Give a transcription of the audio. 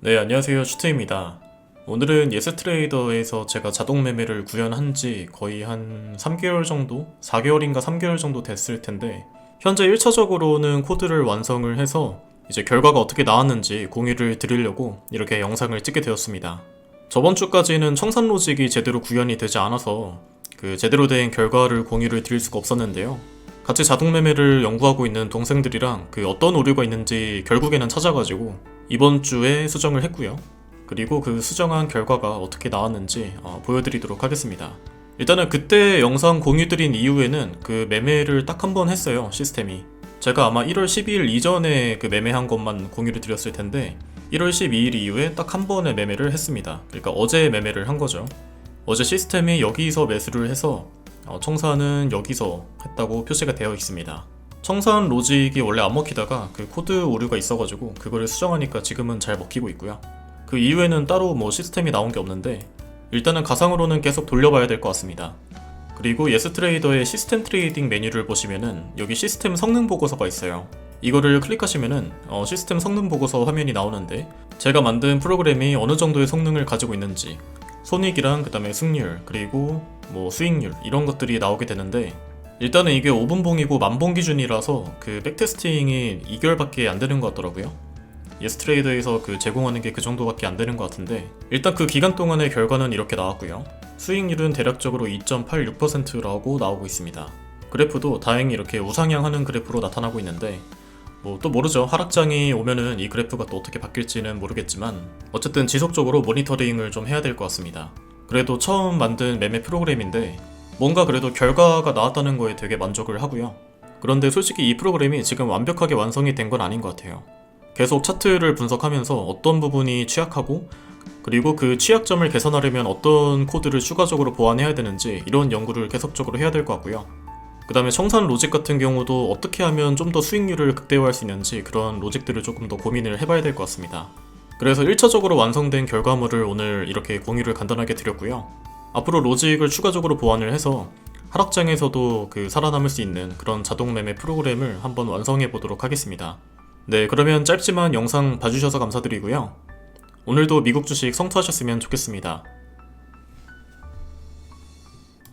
네, 안녕하세요. 슈트입니다. 오늘은 예스트레이더에서 제가 자동 매매를 구현한 지 거의 한 3개월 정도? 4개월인가 3개월 정도 됐을 텐데, 현재 1차적으로는 코드를 완성을 해서 이제 결과가 어떻게 나왔는지 공유를 드리려고 이렇게 영상을 찍게 되었습니다. 저번 주까지는 청산 로직이 제대로 구현이 되지 않아서 그 제대로 된 결과를 공유를 드릴 수가 없었는데요. 같이 자동 매매를 연구하고 있는 동생들이랑 그 어떤 오류가 있는지 결국에는 찾아가지고 이번 주에 수정을 했고요. 그리고 그 수정한 결과가 어떻게 나왔는지 어, 보여드리도록 하겠습니다. 일단은 그때 영상 공유드린 이후에는 그 매매를 딱 한 번 했어요 시스템이. 제가 아마 1월 12일 이전에 그 매매한 것만 공유를 드렸을 텐데 1월 12일 이후에 딱 한 번의 매매를 했습니다. 그러니까 어제 매매를 한 거죠. 어제 시스템이 여기서 매수를 해서 어, 청산은 여기서 했다고 표시가 되어 있습니다. 청산 로직이 원래 안 먹히다가 그 코드 오류가 있어가지고 그거를 수정하니까 지금은 잘 먹히고 있고요. 그 이후에는 따로 뭐 시스템이 나온 게 없는데 일단은 가상으로는 계속 돌려봐야 될 것 같습니다. 그리고 예스트레이더의 시스템 트레이딩 메뉴를 보시면은 여기 시스템 성능 보고서가 있어요. 이거를 클릭하시면은 어, 시스템 성능 보고서 화면이 나오는데 제가 만든 프로그램이 어느 정도의 성능을 가지고 있는지 손익이랑 그 다음에 승률 그리고 뭐 수익률 이런 것들이 나오게 되는데 일단은 이게 5분봉이고 만봉 기준이라서 그 백테스팅이 2개월밖에 안 되는 것 같더라고요. 예스트레이더에서 그 제공하는 게 그 정도밖에 안 되는 것 같은데 일단 그 기간 동안의 결과는 이렇게 나왔고요. 수익률은 대략적으로 2.86%라고 나오고 있습니다. 그래프도 다행히 이렇게 우상향하는 그래프로 나타나고 있는데 뭐 또 모르죠. 하락장이 오면은 이 그래프가 또 어떻게 바뀔지는 모르겠지만 어쨌든 지속적으로 모니터링을 좀 해야 될 것 같습니다. 그래도 처음 만든 매매 프로그램인데 뭔가 그래도 결과가 나왔다는 거에 되게 만족을 하고요. 그런데 솔직히 이 프로그램이 지금 완벽하게 완성이 된 건 아닌 것 같아요. 계속 차트를 분석하면서 어떤 부분이 취약하고 그리고 그 취약점을 개선하려면 어떤 코드를 추가적으로 보완해야 되는지 이런 연구를 계속적으로 해야 될 것 같고요. 그 다음에 청산 로직 같은 경우도 어떻게 하면 좀 더 수익률을 극대화할 수 있는지 그런 로직들을 조금 더 고민을 해봐야 될 것 같습니다. 그래서 1차적으로 완성된 결과물을 오늘 이렇게 공유를 간단하게 드렸고요. 앞으로 로직을 추가적으로 보완을 해서 하락장에서도 그 살아남을 수 있는 그런 자동 매매 프로그램을 한번 완성해 보도록 하겠습니다. 네, 그러면 짧지만 영상 봐주셔서 감사드리고요. 오늘도 미국 주식 성투하셨으면 좋겠습니다.